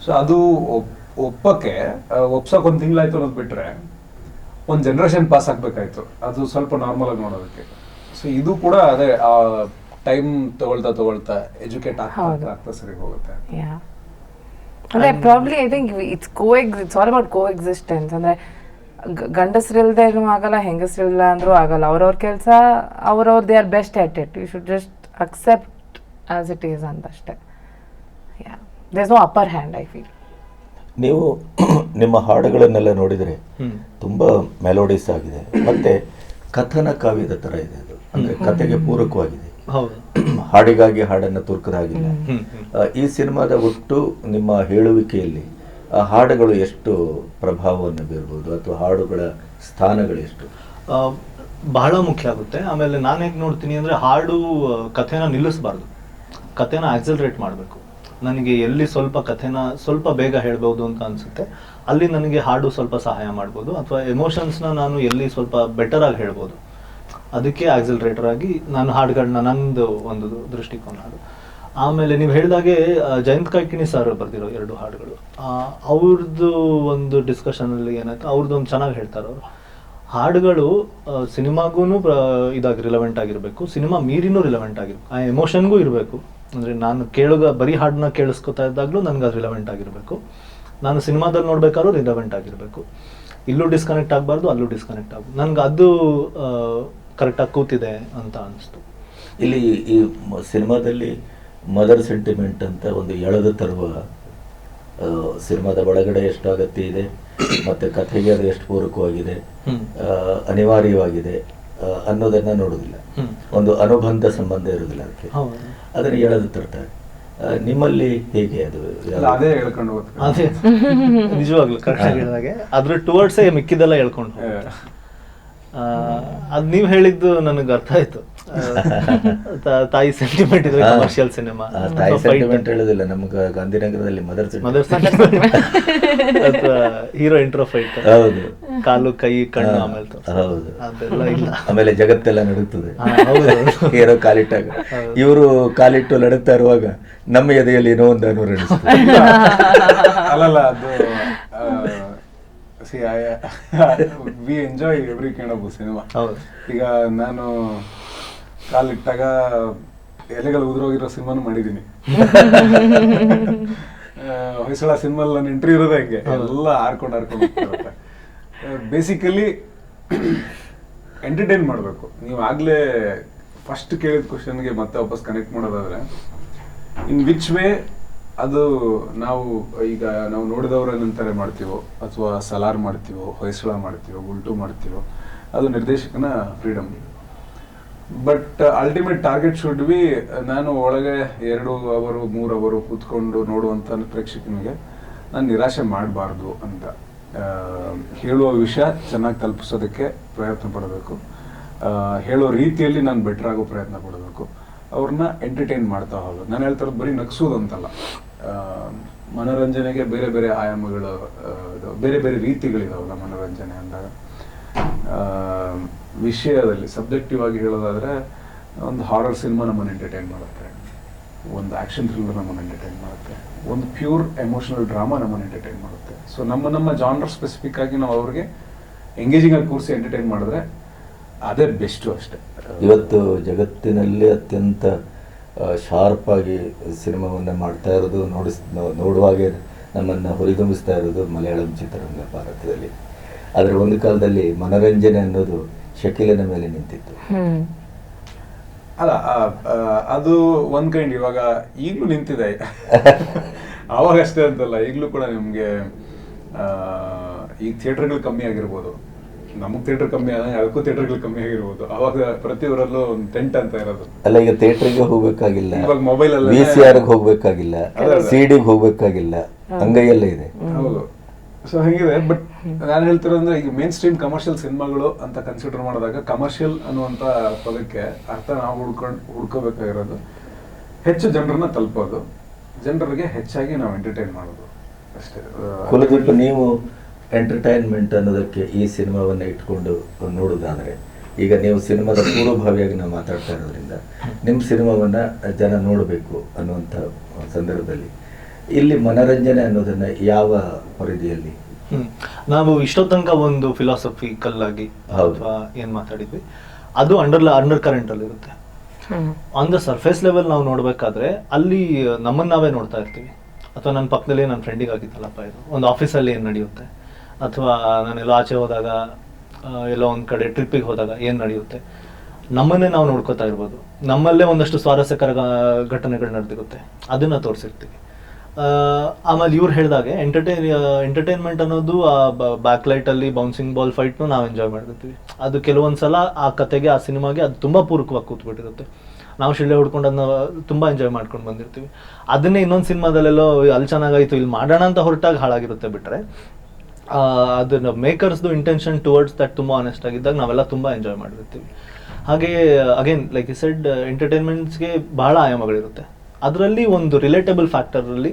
ಸೊ ಅದು ಒಪ್- ಒಪ್ಪಕ್ಕೆ ಒಪ್ಸೋಕೆ ಒಂದು ತಿಂಗಳಾಯ್ತು ಅನ್ನೋದು ಬಿಟ್ಟರೆ ಒಂದು ಜನ್ರೇಷನ್ ಪಾಸ್ ಆಗಬೇಕಾಯ್ತು. ಅದು ಸ್ವಲ್ಪ ನಾರ್ಮಲ್ ಆಗಿ ನೋಡೋದಕ್ಕೆ. ಸೊ ಇದು ಕೂಡ ಅದೇ ಟೈಮ್ ತಗೊಳ್ತಾ ತಗೊಳ್ತಾ ಎಜುಕೇಟ್ ಆಗ್ತಾ. ಆಗ್ತಾ ಸರಿ ಹೋಗುತ್ತೆ. ಯಾ ಅಂದ್ರೆ probably I think it's co ex it's all about coexistence ಅಂದ್ರೆ ಗಂಡಸ್ರಿಲ್ದೇನು ಆಗಲ್ಲ ಹೆಂಗಸ್ರಿಲ್ಲ ಅಂದ್ರೂ ಆಗಲ್ಲ. ಅವ್ರವ್ರ ಕೆಲಸ ಅವ್ರವ್ರ they are best at it. You should just accept as it is ಅಂತ ಅಷ್ಟೇ yeah there's no upper hand I feel. ನೀವು ನಿಮ್ಮ ಹಾಡುಗಳನ್ನೆಲ್ಲ ನೋಡಿದರೆ ತುಂಬ ಮೆಲೋಡಿಸ್ ಆಗಿದೆ. ಮತ್ತೆ ಕಥನ ಕಾವ್ಯದ ಥರ ಇದೆ ಅದು. ಅಂದರೆ ಕಥೆಗೆ ಪೂರಕವಾಗಿದೆ. ಹಾಡಿಗಾಗಿ ಹಾಡನ್ನು ತುರ್ಕದಾಗಿಲ್ಲ. ಈ ಸಿನಿಮಾದ ಒಟ್ಟು ನಿಮ್ಮ ಹೇಳುವಿಕೆಯಲ್ಲಿ ಆ ಹಾಡುಗಳು ಎಷ್ಟು ಪ್ರಭಾವವನ್ನು ಬೀರ್ಬೋದು ಅಥವಾ ಹಾಡುಗಳ ಸ್ಥಾನಗಳು ಎಷ್ಟು? ಬಹಳ ಮುಖ್ಯ ಆಗುತ್ತೆ. ಆಮೇಲೆ ನಾನು ಹೇಗೆ ನೋಡ್ತೀನಿ ಅಂದರೆ ಹಾಡು ಕಥೆನ ನಿಲ್ಲಿಸಬಾರ್ದು. ಕಥೆನ ಆಕ್ಸಲ್ರೇಟ್ ಮಾಡಬೇಕು. ನನಗೆ ಎಲ್ಲಿ ಸ್ವಲ್ಪ ಕಥೆನ ಸ್ವಲ್ಪ ಬೇಗ ಹೇಳ್ಬೋದು ಅಂತ ಅನಿಸುತ್ತೆ. ಅಲ್ಲಿ ನನಗೆ ಹಾಡು ಸ್ವಲ್ಪ ಸಹಾಯ ಮಾಡ್ಬೋದು. ಅಥವಾ ಎಮೋಷನ್ಸ್ನ ನಾನು ಎಲ್ಲಿ ಸ್ವಲ್ಪ ಬೆಟರ್ ಆಗಿ ಹೇಳ್ಬೋದು. ಅದಕ್ಕೆ ಆಕ್ಸಲ್ರೇಟರ್ ಆಗಿ ನಾನು ಹಾಡುಗಳನ್ನ ನಂದು ಒಂದು ದೃಷ್ಟಿಕೋನ ಅದು ಆಮೇಲೆ ನೀವು ಹೇಳಿದಾಗೆ ಜಯಂತ್ ಕಾಯ್ಕಿಣಿ ಸರ್ ಬರ್ತಿರೋ ಎರಡು ಹಾಡುಗಳು. ಅವ್ರದ್ದು ಒಂದು ಡಿಸ್ಕಷನಲ್ಲಿ ಏನಾಯ್ತು? ಅವ್ರದ್ದು ಒಂದು ಚೆನ್ನಾಗಿ ಹೇಳ್ತಾರೆ ಅವರು. ಹಾಡುಗಳು ಸಿನಿಮಾಗೂ ಇದಾಗಿ ರಿಲೆವೆಂಟ್ ಆಗಿರಬೇಕು. ಸಿನಿಮಾ ಮೀರಿನೂ ರಿಲೆವೆಂಟ್ ಆಗಿರಬೇಕು ಆ ಎಮೋಷನ್ಗೂ ಇರಬೇಕು. ಅಂದರೆ ನಾನು ಕೇಳುಗ, ಬರೀ ಹಾಡನ್ನ ಕೇಳಿಸ್ಕೊತಾ ಇದ್ದಾಗಲೂ ನನಗೆ ಅದು ರಿಲೆವೆಂಟ್ ಆಗಿರಬೇಕು. ನಾನು ಸಿನಿಮಾದಲ್ಲಿ ನೋಡ್ಬೇಕಾದ್ರೂ ರಿಲೆವೆಂಟ್ ಆಗಿರಬೇಕು. ಇಲ್ಲೂ ಡಿಸ್ಕನೆಕ್ಟ್ ಆಗಬಾರ್ದು, ಅಲ್ಲೂ ಡಿಸ್ಕನೆಕ್ಟ್ ಆಗ ನನಗೆ ಅದು ಕರೆಕ್ಟಾಗಿ ಕೂತಿದೆ ಅಂತ ಅನಿಸ್ತು. ಇಲ್ಲಿ ಈ ಸಿನಿಮಾದಲ್ಲಿ ಮದರ್ ಸೆಂಟಿಮೆಂಟ್ ಅಂತ ಒಂದು ಎಳೆದು ತರುವ ಆ, ಸಿನಿಮಾದ ಒಳಗಡೆ ಎಷ್ಟು ಅಗತ್ಯ ಇದೆ ಮತ್ತೆ ಕಥೆಗೆ ಅದು ಎಷ್ಟು ಪೂರಕವಾಗಿದೆ ಅನಿವಾರ್ಯವಾಗಿದೆ ಅನ್ನೋದನ್ನ ನೋಡುದಿಲ್ಲ. ಒಂದು ಅನುಬಂಧ ಸಂಬಂಧ ಇರುವುದಿಲ್ಲ ಅದಕ್ಕೆ. ಹೌದು. ಅದನ್ನು ಎಳೆದು ತರ್ತಾರೆ. ನಿಮ್ಮಲ್ಲಿ ಹೇಗೆ ಅದು? ಅದೇ ಹೇಳ್ಕೊಂಡು ಅದೇ. ನಿಜವಾಗ್ಲು ಕರೆಕ್ಟಾಗಿ ಹೇಳಿದಾಗೆ. ಅದ್ರ ಟುವರ್ಡ್ಸೇ ಮಿಕ್ಕಿದೆಲ್ಲ ಹೇಳ್ಕೊಂಡು ಅದ್ ನೀವ್ ಹೇಳಿದ್ದು ನನಗೆ ಅರ್ಥ ಆಯ್ತು. ತಾಯಿ ಸೆಂಟಿಮೆಂಟ್ ಇದ್ರೆ ಕಮರ್ಷಿಯಲ್ ಸಿನಿಮಾ ತಾಯಿ ಸೆಂಟಿಮೆಂಟ್ ಹೇಳುದಿಲ್ಲ ನಮ್ಗೆ ಗಾಂಧಿನಗರದಲ್ಲಿ mother mother hero intro fight ಹೌದು. ಕಾಲು ಕೈ ಕಣ್ಣು ಆಮೇಲೆ. ಹೌದು. ಅದೆಲ್ಲ ಇಲ್ಲ. ಆಮೇಲೆ ಜಗತ್ತೆಲ್ಲ ನಡುತ್ತದೆ ಹೀರೋ ಕಾಲಿಟ್ಟಾಗ. ಇವರು ಕಾಲಿಟ್ಟು ನಡುತ್ತಾ ಇರುವಾಗ ನಮ್ಮ ಎದೆಯಲ್ಲಿ ಏನೋ ಒಂದು ಅನುರಣಿಸ್ತದೆ ಅಲ್ಲಲ್ಲ ಅದು see we enjoy every kind of cinema. ಈಗ ನಾನು ಕಾಲಿಟ್ಟಾಗ ಎಲೆಗಳು ಉದುರೋಗಿರೋ ಸಿನಿಮಾನು ಮಾಡಿದ್ದೀನಿ. ಹೊಯ್ಸಳ ಸಿನಿಮಾ ನನ್ನ ಎಂಟ್ರಿ ಇರೋದೇ ಹಂಗೆ. ಎಲ್ಲ ಹಾರ್ಕೊಂಡು ಹಾರ್ಕೊಂಡು ಬೇಸಿಕಲಿ ಎಂಟರ್ಟೈನ್ ಮಾಡಬೇಕು. ನೀವು ಆಗ್ಲೇ ಫಸ್ಟ್ ಕೇಳಿದ ಕ್ವಶನ್ಗೆ ಮತ್ತೆ ವಾಪಸ್ ಕನೆಕ್ಟ್ ಮಾಡೋದಾದ್ರೆ ಇನ್ ವಿಚ್ ವೇ ಅದು ನಾವು ಈಗ ನಾವು ನೋಡಿದವರನ್ನಂತಾರೆ ಮಾಡ್ತೀವೋ, ಅಥವಾ ಸಲಾರ್ ಮಾಡ್ತೀವೋ, ಹೊಯ್ಸಳ ಮಾಡ್ತೀವೋ ಉಲ್ಟು ಮಾಡ್ತೀವೋ, ಅದು ನಿರ್ದೇಶಕನ freedom but ultimate target should be ನಾನು ಒಳಗೆ ಎರಡು ಅವರು, ಮೂರು ಅವರು ಕೂತ್ಕೊಂಡು ನೋಡುವಂಥ ಪ್ರೇಕ್ಷಕನಿಗೆ ನಾನು ನಿರಾಶೆ ಮಾಡಬಾರ್ದು ಅಂತ. ಹೇಳುವ ವಿಷಯ ಚೆನ್ನಾಗಿ ತಲುಪಿಸೋದಕ್ಕೆ ಪ್ರಯತ್ನ ಪಡಬೇಕು. ಹೇಳೋ ರೀತಿಯಲ್ಲಿ ನಾನು ಬೆಟ್ರ್ ಆಗೋ ಪ್ರಯತ್ನ ಪಡಬೇಕು. ಅವ್ರನ್ನ ಎಂಟರ್ಟೈನ್ ಮಾಡ್ತಾ ಹೋಗೋದು ನಾನು ಹೇಳ್ತಾ ಬರೀ ನಗ್ಸೋದು ಅಂತಲ್ಲ ಮನೋರಂಜನೆಗೆ ಬೇರೆ ಬೇರೆ ಆಯಾಮಗಳು ಬೇರೆ ಬೇರೆ ರೀತಿಗಳಿದಾವಲ್ಲ ಮನೋರಂಜನೆ ಅಂದಾಗ. ವಿಷಯದಲ್ಲಿ ಸಬ್ಜೆಕ್ಟಿವ್ ಆಗಿ ಹೇಳೋದಾದ್ರೆ ಒಂದು ಹಾರರ್ ಸಿನಿಮಾ ನಮ್ಮನ್ನು ಎಂಟರ್ಟೈನ್ ಮಾಡುತ್ತೆ. ಒಂದು ಆಕ್ಷನ್ ಥ್ರಿಲ್ಲರ್ ನಮ್ಮನ್ನು ಎಂಟರ್ಟೈನ್ ಮಾಡುತ್ತೆ. ಒಂದು ಪ್ಯೂರ್ ಎಮೋಷನಲ್ ಡ್ರಾಮಾ ನಮ್ಮನ್ನು ಎಂಟರ್ಟೈನ್ ಮಾಡುತ್ತೆ. ಸೊ ನಮ್ಮ ನಮ್ಮ ಜಾನರ್ ಸ್ಪೆಸಿಫಿಕ್ ಆಗಿ ನಾವು ಅವ್ರಿಗೆ ಎಂಗೇಜಿಂಗ್ ಆಗಿ ಕೂರಿಸಿ ಎಂಟರ್ಟೈನ್ ಮಾಡಿದ್ರೆ ಅದೇ ಬೆಸ್ಟು ಅಷ್ಟೇ. ಇವತ್ತು ಜಗತ್ತಿನಲ್ಲಿ ಅತ್ಯಂತ ಶಾರ್ಪ್ ಆಗಿ ಸಿನಿಮಾವನ್ನು ಮಾಡ್ತಾ ಇರೋದು ನೋಡಿಸ್ ನೋ- ನೋಡುವಾಗೆ ನಮ್ಮನ್ನು ಹುರಿದುಂಬಿಸ್ತಾ ಇರೋದು ಮಲಯಾಳಂ ಚಿತ್ರರಂಗ ಭಾರತದಲ್ಲಿ. ಆದರೆ ಒಂದು ಕಾಲದಲ್ಲಿ ಮನೋರಂಜನೆ ಅನ್ನೋದು ಶಕೀಲನ ಮೇಲೆ ನಿಂತಿತ್ತು. ಹ್ಮ್. ಅಲ್ಲ ಅದು ಒಂದ್ ಕೈಂಡ್ ಇವಾಗ ಈಗಲೂ ನಿಂತಿದೆ. ಅವಾಗಷ್ಟೇ ಅಂತಲ್ಲ ಈಗಲೂ ಕೂಡ ನಿಮಗೆ ಆ, ಈಗ ಥಿಯೇಟರ್ಗಳು ಕಮ್ಮಿ ಆಗಿರ್ಬೋದು. ನಮಗ್ ಥಿಯೇಟರ್ ಕಮ್ಮಿ ಆದಾಗ ಅದಕ್ಕೂ ಥಿಯೇಟರ್ಗಳು ಕಮ್ಮಿ ಆಗಿರ್ಬೋದು. ಅವಾಗ ಪ್ರತಿಯೊಬ್ಬರಲ್ಲೂ ಒಂದು ಟೆಂಟ್ ಅಂತ ಇರೋದು. ಅಲ್ಲ ಈಗ ಥಿಯೇಟರ್ಗೆ ಹೋಗ್ಬೇಕಾಗಿಲ್ಲ. ಇವಾಗ ಮೊಬೈಲ್ ಅಲ್ಲಿ ವಿ ಸಿ ಆರ್ಗೆ ಹೋಗ್ಬೇಕಾಗಿಲ್ಲ. ಸಿ ಡಿಗೆ ಹೋಗ್ಬೇಕಾಗಿಲ್ಲ. ಅಂಗೈಯಲ್ಲೇ ಇದೆ. ಹೌದು. ಸೊ ಹಂಗಿದೆ. ಬಟ್ ನಾನು ಹೇಳ್ತಿರೋದ್ರೆ ಈಗ ಮೇನ್ ಸ್ಟ್ರೀಮ್ ಕಮರ್ಷಿಯಲ್ ಸಿನಿಮಾಗಳು ಅಂತ ಕನ್ಸಿಡರ್ ಮಾಡಿದಾಗ ಕಮರ್ಷಿಯಲ್ ಅನ್ನುವಂತ ಪದಕ್ಕೆ ಅರ್ಥ ನಾವು ಹುಡ್ಕೊಂಡು ಹುಡ್ಕೋಬೇಕಾಗಿರೋದು. ಹೆಚ್ಚು ಜನರನ್ನ ತಲುಪೋದು. ಜನರಿಗೆ ಹೆಚ್ಚಾಗಿ ನಾವು ಎಂಟರ್ಟೈನ್ ಮಾಡೋದು. ಅಷ್ಟೇ. ಕುಲದೀಪ್ ನೀವು ಎಂಟರ್ಟೈನ್ಮೆಂಟ್ ಅನ್ನೋದಕ್ಕೆ ಈ ಸಿನಿಮಾವನ್ನು ಇಟ್ಕೊಂಡು ನೋಡೋದಾದರೆ ಈಗ ನೀವು ಸಿನಿಮಾದ ಪೂರ್ವಭಾವಿಯಾಗಿ ನಾವು ಮಾತಾಡ್ತಾ ಇರೋದ್ರಿಂದ ನಿಮ್ಮ ಸಿನಿಮಾವನ್ನ ಜನ ನೋಡಬೇಕು ಅನ್ನುವಂಥ ಸಂದರ್ಭದಲ್ಲಿ ಇಲ್ಲಿ ಮನರಂಜನೆ ಅನ್ನೋದನ್ನ ಯಾವ ಪರಿಧಿಯಲ್ಲಿ. ನಾವು ಇಷ್ಟೋ ತನಕ ಒಂದು ಫಿಲಾಸಫಿಕಲ್ ಆಗಿ ಹೌದು. ಅಥವಾ ಏನ್ ಮಾತಾಡಿದ್ವಿ ಅದು ಅಂಡರ್ ಅಂಡರ್ ಕರೆಂಟ್ ಅಲ್ಲಿ ಇರುತ್ತೆ. ಆನ್ ದ ಸರ್ಫೇಸ್ ಲೆವೆಲ್ ನಾವು ನೋಡಬೇಕಾದ್ರೆ ಅಲ್ಲಿ ನಮ್ಮನ್ನು ನಾವೇ ನೋಡ್ತಾ ಇರ್ತೀವಿ. ಅಥವಾ ನನ್ನ ಪಕ್ಕದಲ್ಲಿ ನನ್ನ ಫ್ರೆಂಡಿಗೆ ಆಗಿತ್ತಲ್ಲಪ್ಪ ಇದು. ಒಂದು ಆಫೀಸಲ್ಲಿ ಏನು ನಡೆಯುತ್ತೆ? ಅಥವಾ ನಾನೆಲ್ಲೋ ಆಚೆ ಹೋದಾಗ ಎಲ್ಲೋ ಒಂದು ಕಡೆ ಟ್ರಿಪ್ಪಿಗೆ ಹೋದಾಗ ಏನು ನಡೆಯುತ್ತೆ? ನಮ್ಮನ್ನೇ ನಾವು ನೋಡ್ಕೋತಾ ಇರ್ಬೋದು. ನಮ್ಮಲ್ಲೇ ಒಂದಷ್ಟು ಸ್ವಾರಸ್ಯಕರ ಘಟನೆಗಳು ನಡೆದಿರುತ್ತೆ. ಅದನ್ನು ತೋರಿಸಿರ್ತೀವಿ. ಆಮೇಲೆ ಇವ್ರು ಹೇಳಿದಾಗೆ ಎಂಟರ್ಟೈನ್ ಎಂಟರ್ಟೈನ್ಮೆಂಟ್ ಅನ್ನೋದು ಆ ಬ್ಯಾಕ್ ಲೈಟಲ್ಲಿ ಬೌನ್ಸಿಂಗ್ ಬಾಲ್ ಫೈಟ್ನು ನಾವು ಎಂಜಾಯ್ ಮಾಡಿರ್ತೀವಿ ಅದು ಕೆಲವೊಂದು ಸಲ ಆ ಕತೆಗೆ ಆ ಸಿನಿಮಾಗೆ ಅದು ತುಂಬ ಪೂರಕವಾಗಿ ಕೂತ್ಬಿಟ್ಟಿರುತ್ತೆ. ನಾವು ಶಿಳ್ಳೆ ಹುಡ್ಕೊಂಡು ಅದನ್ನ ತುಂಬ ಎಂಜಾಯ್ ಮಾಡ್ಕೊಂಡು ಬಂದಿರ್ತೀವಿ. ಅದನ್ನೇ ಇನ್ನೊಂದು ಸಿನಿಮಾದಲ್ಲೆಲ್ಲೋ ಅಲ್ಲಿ ಚೆನ್ನಾಗಾಯಿತು ಇಲ್ಲಿ ಮಾಡೋಣ ಅಂತ ಹೊರಟಾಗ ಹಾಳಾಗಿರುತ್ತೆ ಬಿಟ್ರೆ ಆ, ಅದನ್ನ ಮೇಕರ್ಸ್ದು ಇಂಟೆನ್ಷನ್ ಟುವರ್ಡ್ಸ್ ದಟ್ ತುಂಬ ಆನೆಸ್ಟ್ ಆಗಿದ್ದಾಗ ನಾವೆಲ್ಲ ತುಂಬ ಎಂಜಾಯ್ ಮಾಡಿರ್ತೀವಿ. ಹಾಗೆ ಅಗೇನ್ ಲೈಕ್ ಯು ಸೆಡ್ ಎಂಟರ್ಟೈನ್ಮೆಂಟ್ಸ್ಗೆ ಬಹಳ ಆಯಾಮಗಳಿರುತ್ತೆ. ಅದರಲ್ಲಿ ಒಂದು ರಿಲೇಟಬಲ್ ಫ್ಯಾಕ್ಟರಲ್ಲಿ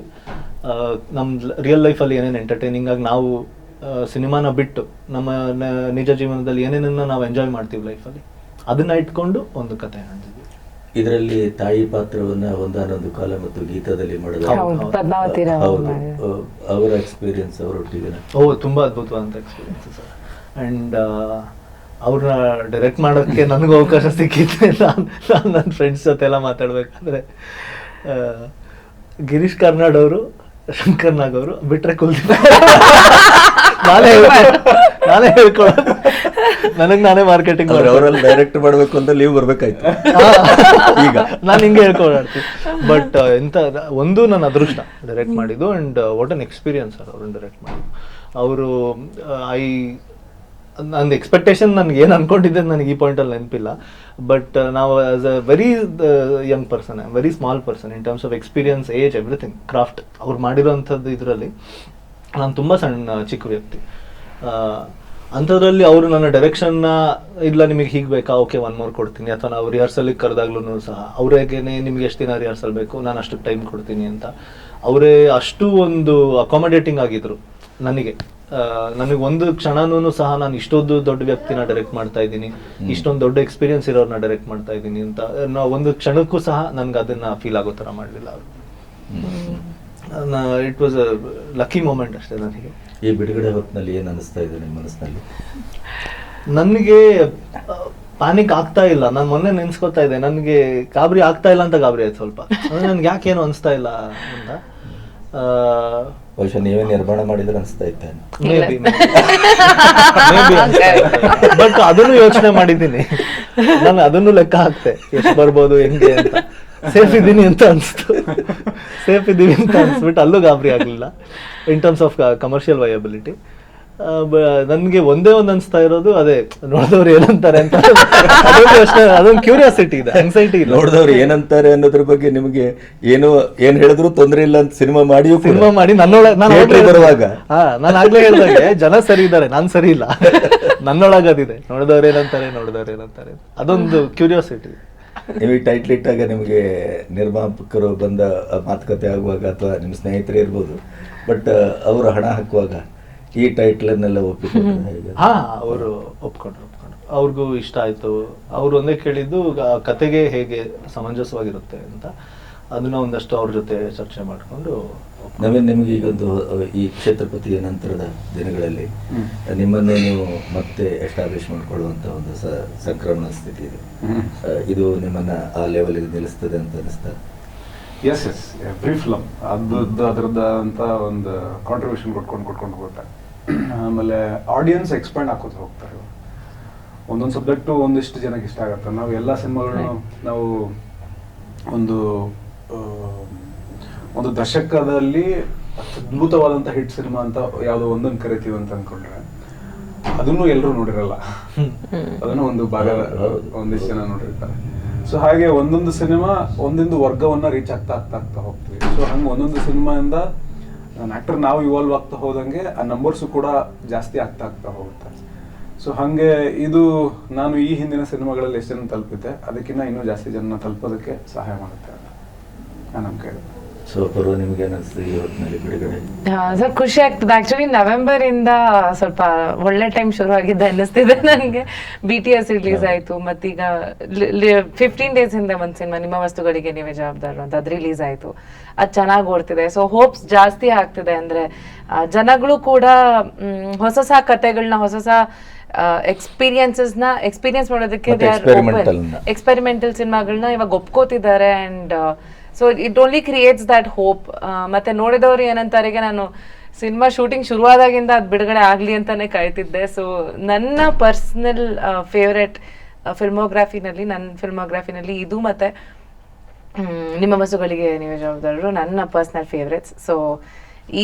ನಮ್ಮ ರಿಯಲ್ ಲೈಫಲ್ಲಿ ಏನೇನು ಎಂಟರ್ಟೈನಿಂಗ್ ಆಗಿ ನಾವು ಸಿನಿಮಾನ ಬಿಟ್ಟು ನಮ್ಮ ನಿಜ ಜೀವನದಲ್ಲಿ ಏನೇನನ್ನು ನಾವು ಎಂಜಾಯ್ ಮಾಡ್ತೀವಿ ಲೈಫಲ್ಲಿ ಅದನ್ನ ಇಟ್ಕೊಂಡು ಒಂದು ಕತೆ ಇದರಲ್ಲಿ ತಾಯಿ ಪಾತ್ರವನ್ನ ಒಂದಾನೊಂದು ಕಾಲ ಮತ್ತು ಗೀತದಲ್ಲಿ ಮಾಡಿದ ಅವರ ಎಕ್ಸ್ಪೀರಿಯನ್ಸ್ ಅವರೊಟ್ಟಿಗೆ ಓ ತುಂಬ ಅದ್ಭುತವಾದಂಥ ಎಕ್ಸ್ಪೀರಿಯನ್ಸ್ ಸರ್. ಆ್ಯಂಡ್ ಅವ್ರನ್ನ ಡೈರೆಕ್ಟ್ ಮಾಡೋಕ್ಕೆ ನನಗೂ ಅವಕಾಶ ಸಿಕ್ಕಿತ್ತು. ನಾನು ನಾನು ನನ್ನ ಫ್ರೆಂಡ್ಸ್ ಜೊತೆ ಎಲ್ಲ ಮಾತಾಡ್ಬೇಕಂದ್ರೆ ಗಿರೀಶ್ ಕಾರ್ನಾಡ್ ಅವರು ಶಂಕರ್ ನಾಗ್ ಅವರು ಬಿಟ್ರೆ ಕುಲ್ದೀಪ್ ನಾನೇ. ನಾನೇ ಹೇಳ್ಕೊಳ್ಳೋದು. ನನಗೆ ನಾನೇ ಮಾರ್ಕೆಟಿಂಗ್ ಅವ್ರು ಅವರಲ್ಲಿ ಡೈರೆಕ್ಟ್ ಮಾಡಬೇಕು ಅಂತ ಲೀವ್ ಬರ್ಬೇಕಾಯ್ತು. ಈಗ. ನಾನು ಹಿಂಗೆ ಹೇಳ್ಕೊಳಾಡ್ತೀನಿ ಬಟ್ ಎಂತ ಒಂದು ನನ್ನ ಅದೃಷ್ಟ ಡೈರೆಕ್ಟ್ ಮಾಡಿದ್ದು and what an experience sir ಅವ್ರನ್ನ ಡೈರೆಕ್ಟ್ ಮಾಡಿದ್ದು. ಅವರು ಐ ನಂದು ಎಕ್ಸ್ಪೆಕ್ಟೇಷನ್ ನನಗೆ ಏನು ಅನ್ಕೊಂಡಿದ್ದೆ ನನಗೆ ಈ ಪಾಯಿಂಟಲ್ಲಿ ನೆನಪಿಲ್ಲ. ಬಟ್ ನಾವು as a very young person very small person in terms of experience age everything craft ಅವ್ರು ಮಾಡಿರೋಂಥದ್ದು ಇದರಲ್ಲಿ ನಾನು ತುಂಬ ಸಣ್ಣ ಚಿಕ್ಕ ವ್ಯಕ್ತಿ. ಅಂಥದ್ರಲ್ಲಿ ಅವರು ನನ್ನ ಡೈರೆಕ್ಷನ್ನ ಇಲ್ಲ ನಿಮಗೆ ಹೀಗೆ ಬೇಕಾ? ಓಕೆ ಒನ್ ಮೋರ್ ಕೊಡ್ತೀನಿ. ಅಥವಾ ನಾವು ರಿಹರ್ಸಲಿಗೆ ಕರೆದಾಗ್ಲೂ ಸಹ. ಅವ್ರೇಗೇನೆ ನಿಮ್ಗೆ ಎಷ್ಟು ದಿನ ರಿಹರ್ಸಲ್ ಬೇಕು? ನಾನು ಅಷ್ಟು ಟೈಮ್ ಕೊಡ್ತೀನಿ ಅಂತ. ಅವರೇ ಅಷ್ಟು ಒಂದು ಅಕಾಮಡೇಟಿಂಗ್ ಆಗಿದ್ರು ನನಗೆ. ನನಗೆ ಒಂದು ಕ್ಷಣನೂ ಸಹ ನಾನು ಇಷ್ಟೊಂದು ದೊಡ್ಡ ವ್ಯಕ್ತಿನ ಡೈರೆಕ್ಟ್ ಮಾಡ್ತಾ ಇದ್ದೀನಿ. ಇಷ್ಟೊಂದು ದೊಡ್ಡ ಎಕ್ಸ್ಪೀರಿಯನ್ಸ್ ಇರೋರ್ನ ಡೈರೆಕ್ಟ್ ಮಾಡ್ತಾ ಇದ್ದೀನಿ ಅಂತ. ನಾ ಒಂದು ಕ್ಷಣಕ್ಕೂ ಸಹ ನನ್ಗೆ ಅದನ್ನ ಫೀಲ್ ಆಗೋ ಥರ ಮಾಡಲಿಲ್ಲ ಅವರು. It was a lucky moment ಅಷ್ಟೇ ನನಗೆ. ಈ ಬಿಡುಗಡೆ ಹೊತ್ತಿನಲ್ಲಿ ಏನು ಅನಿಸ್ತಾ ಇದೆ ನಿಮ್ಮ ಮನಸ್ಸಿನಲ್ಲಿ? ನನಗೆ ಪ್ಯಾನಿಕ್ ಆಗ್ತಾ ಇಲ್ಲ. ನಾನು ಮೊನ್ನೆ ನೆನ್ಸ್ಕೊತಾ ಇದ್ದೆ. ನನಗೆ ಗಾಬರಿ ಆಗ್ತಾ ಇಲ್ಲ ಅಂತ ಗಾಬರಿ ಆಯ್ತು ಸ್ವಲ್ಪ. ಅಂದ್ರೆ ನನ್ಗೆ ಯಾಕೇನು ಅನಿಸ್ತಾ ಇಲ್ಲ ಅಂತ. ಬಹುಶಃ ನೀವೇ ನಿರ್ಮಾಣ ಮಾಡಿದ್ರೆ ಅನಿಸ್ತಾ ಇತ್ತೆ ಮೇಬಿ ಬಟ್ ಅದನ್ನು ಯೋಚನೆ ಮಾಡಿದ್ದೀನಿ. ನಾನು ಅದನ್ನು ಲೆಕ್ಕ ಹಾಕ್ತೆ. ಎಷ್ಟು ಬರ್ಬೋದು ಹೆಂಗೆ ಅಂತ. ಸೇಫ್ ಇದ್ದೀನಿ ಅಂತ ಅನಿಸ್ತು. ಸೇಫ್ ಇದ್ದೀನಿ ಅಂತ ಅನ್ಸ್ಬಿಟ್ಟು ಅಲ್ಲೂ ಗಾಬರಿ ಆಗಲಿಲ್ಲ. In terms of commercial viability ನನಗೆ ಒಂದೇ ಒಂದು ಅನಿಸ್ತಾ ಇರೋದು ಅದೇ ನೋಡಿದವ್ರು ಏನಂತಾರೆ ಅಂತ. ಅದೊಂದು ಅಷ್ಟೇ ಅದೊಂದು ಕ್ಯೂರಿಯಾಸಿಟಿ ಇದೆ ಆಂಗ್ಸೈಟಿ ಇಲ್ಲ. ನೋಡಿದವ್ರು ಏನಂತಾರೆ ಅನ್ನೋದ್ರ ಬಗ್ಗೆ ನಿಮಗೆ ಏನು ಏನು ಹೇಳಿದ್ರು ತೊಂದರೆ ಇಲ್ಲ ಅಂತ ಸಿನಿಮಾ ಮಾಡಿ ಸಿನಿಮಾ ಮಾಡಿ ನನ್ನೊಳಗೆ ನಾನು ಬರುವಾಗ ಹಾ ನಾನು ಆಗ್ಲೇ ಹೇಳಿದಾಗೆ ಜನ ಸರಿ ಇದ್ದಾರೆ ನಾನು ಸರಿ ಇಲ್ಲ. ನನ್ನೊಳಗೆ ಅದಿದೆ ನೋಡಿದವ್ರು ಏನಂತಾರೆ ನೋಡಿದವ್ರು ಏನಂತಾರೆ. ಅದೊಂದು ಕ್ಯೂರಿಯಾಸಿಟಿ ನೀವು ಟೈಟ್ಲ್ ಇಟ್ಟಾಗ ನಿಮಗೆ ನಿರ್ಮಾಪಕರು ಬಂದ ಮಾತುಕತೆ ಆಗುವಾಗ ಅಥವಾ ನಿಮ್ಮ ಸ್ನೇಹಿತರೇ ಇರ್ಬೋದು ಬಟ್ ಅವರು ಹಣ ಹಾಕುವಾಗ ಈ ಟೈಟ್ಲನ್ನೆಲ್ಲ ಒಪ್ಪಿಕೊಂಡು? ಹಾ ಅವರು ಒಪ್ಕೊಂಡ್ರು ಒಪ್ಕೊಂಡ್ರು. ಅವ್ರಿಗೂ ಇಷ್ಟ ಆಯ್ತು. ಅವ್ರು ಒಂದೇ ಕೇಳಿದ್ದು ಆ ಕತೆಗೆ ಹೇಗೆ ಸಮಂಜಸವಾಗಿರುತ್ತೆ ಅಂತ. ಅದನ್ನ ಒಂದಷ್ಟು ಅವ್ರ ಜೊತೆ ಚರ್ಚೆ ಮಾಡ್ಕೊಂಡು ನವೀನ್ ನಿಮಗೆ ಈಗ ಒಂದು ಈ ಕ್ಷೇತ್ರಪತಿಯ ನಂತರದ ದಿನಗಳಲ್ಲಿ ನಿಮ್ಮನ್ನು ನೀವು ಮತ್ತೆ ಎಸ್ಟಾಬ್ಲಿಷ್ ಮಾಡ್ಕೊಳ್ಳುವಂತ ಒಂದು ಸ ಸಂಕ್ರಮಣ ಸ್ಥಿತಿ ಇದೆ. ಇದು ನಿಮ್ಮನ್ನ ಆ ಲೆವೆಲ್ಗೆ ನಿಲ್ಲಿಸ್ತದೆ ಅಂತ ಅನಿಸ್ತಾ ಎಸ್ ಎಸ್ ಎವ್ರಿ ಫಿಲಮ್ ಅದ್ರದ್ದು ಅದರದ್ದು ಅಂತ ಒಂದು ಕಾಂಟ್ರಿಬ್ಯೂಷನ್ ಕೊಟ್ಕೊಂಡು ಕೊಟ್ಕೊಂಡು ಹೋಗುತ್ತೆ. ಆಮೇಲೆ ಆಡಿಯನ್ಸ್ ಎಕ್ಸ್ಪ್ಯಾಂಡ್ ಹಾಕೋದು ಹೋಗ್ತಾರೆ ಒಂದೊಂದು ಸಬ್ಜೆಕ್ಟು ಒಂದಿಷ್ಟು ಜನಕ್ಕೆ ಇಷ್ಟ ಆಗುತ್ತೆ. ನಾವು ಎಲ್ಲ ಸಿನಿಮಾಗಳನ್ನು ನಾವು ಒಂದು ಒಂದು ದಶಕದಲ್ಲಿ ಅದ್ಭುತವಾದಂಥ ಹಿಟ್ ಸಿನಿಮಾ ಅಂತ ಯಾವುದೋ ಒಂದನ್ನು ಕರಿತೀವಿ ಅಂತ ಅಂದ್ಕೊಂಡ್ರೆ ಅದನ್ನು ಎಲ್ಲರೂ ನೋಡಿರಲ್ಲ. ಅದನ್ನು ಒಂದು ಭಾಗ. ಒಂದಿಷ್ಟು ಜನ ನೋಡಿರ್ತಾರೆ. ಸೊ ಹಾಗೆ ಒಂದೊಂದು ಸಿನಿಮಾ ಒಂದೊಂದು ವರ್ಗವನ್ನ ರೀಚ್ ಆಗ್ತಾ ಆಗ್ತಾ ಆಗ್ತಾ ಹೋಗ್ತೀವಿ ಸೊ ಹಂಗೆ ಒಂದೊಂದು ಸಿನಿಮಾಯಿಂದ ಆಕ್ಟರ್ ನಾವು ಇವಾಲ್ವ್ ಆಗ್ತಾ ಹೋದಂಗೆ ಆ ನಂಬರ್ಸು ಕೂಡ ಜಾಸ್ತಿ ಆಗ್ತಾ ಆಗ್ತಾ ಹೋಗುತ್ತೆ. ಸೊ ಹಾಗೆ ಇದು ನಾನು ಈ ಹಿಂದಿನ ಸಿನಿಮಾಗಳಲ್ಲಿ ಎಷ್ಟು ಜನ ತಲುಪಿದ್ದೆ ಅದಕ್ಕಿಂತ ಇನ್ನೂ ಜಾಸ್ತಿ ಜನ ತಲುಪೋದಕ್ಕೆ ಸಹಾಯ ಮಾಡುತ್ತೆ ನಾನು ಇದೆ ಸೊ ಪರ್ವ ನಿಮ್ಗೆ ಏನಿಸ್ತು ಈ ಹೊತ್ತಿನಲ್ಲಿ ಬಿಡುಗಡೆ? ಸೊ ಖುಷಿ ಆಗ್ತದೆ. ಆಕ್ಚುಲಿ ನವೆಂಬರ್ ಇಂದ ಸ್ವಲ್ಪ ಒಳ್ಳೆ ಟೈಮ್ ಶುರು ಆಗಿದ್ದ ಅನ್ನಿಸ್ತಿದೆ ನನಗೆ. ಬಿ ಟಿ ಎಸ್ ರಿಲೀಸ್ ಆಯ್ತು. ಮತ್ತೀಗ ಫಿಫ್ಟೀನ್ ಡೇಸ್ ಹಿಂದೆ ಒಂದ್ ಸಿನಿಮಾ ನಿಮ್ಮ ವಸ್ತುಗಳಿಗೆ ನೀವೇ ಜವಾಬ್ದಾರರು ಅಂತ. ಅದು ರಿಲೀಸ್ ಆಯ್ತು. ಅದು ಚೆನ್ನಾಗಿ ಓಡ್ತಿದೆ. ಸೊ ಹೋಪ್ಸ್ ಜಾಸ್ತಿ ಆಗ್ತಿದೆ ಅಂದ್ರೆ ಜನಗಳು ಕೂಡ ಹೊಸ ಹೊಸ ಕತೆಗಳನ್ನ ಹೊಸ ಹೊಸ ಎಕ್ಸ್ಪೀರಿಯನ್ಸಸ್ನ ಎಕ್ಸ್ಪೀರಿಯನ್ಸ್ ಮಾಡೋದಕ್ಕೆ. ಎಕ್ಸ್ಪೆರಿಮೆಂಟಲ್ ಸಿನಿಮಾಗಳನ್ನ ಇವಾಗ ಒಪ್ಕೋತಿದ್ದಾರೆ and so it only creates that hope ಮತ್ತೆ ನೋಡಿದವರು ಏನಂತಾರಿಗೆ ನಾನು ಸಿನಿಮಾ ಶೂಟಿಂಗ್ ಶುರುವಾದಾಗಿಂದ ಅದು ಬಿಡುಗಡೆ ಆಗಲಿ ಅಂತಾನೆ ಕಾಯ್ತಿದ್ದೆ. ಸೊ ನನ್ನ ಪರ್ಸ್ನಲ್ ಫೇವ್ರೆಟ್ ಫಿಲ್ಮೋಗ್ರಾಫಿನಲ್ಲಿ ನನ್ನ ಫಿಲ್ಮೋಗ್ರಾಫಿನಲ್ಲಿ ಇದು ಮತ್ತೆ ನಿಮ್ಮ ಮಸುಗಳಿಗೆ ನೀವು ಜವಾಬ್ದಾರರು ನನ್ನ ಪರ್ಸ್ನಲ್ ಫೇವ್ರೆಟ್ಸ್ ಸೊ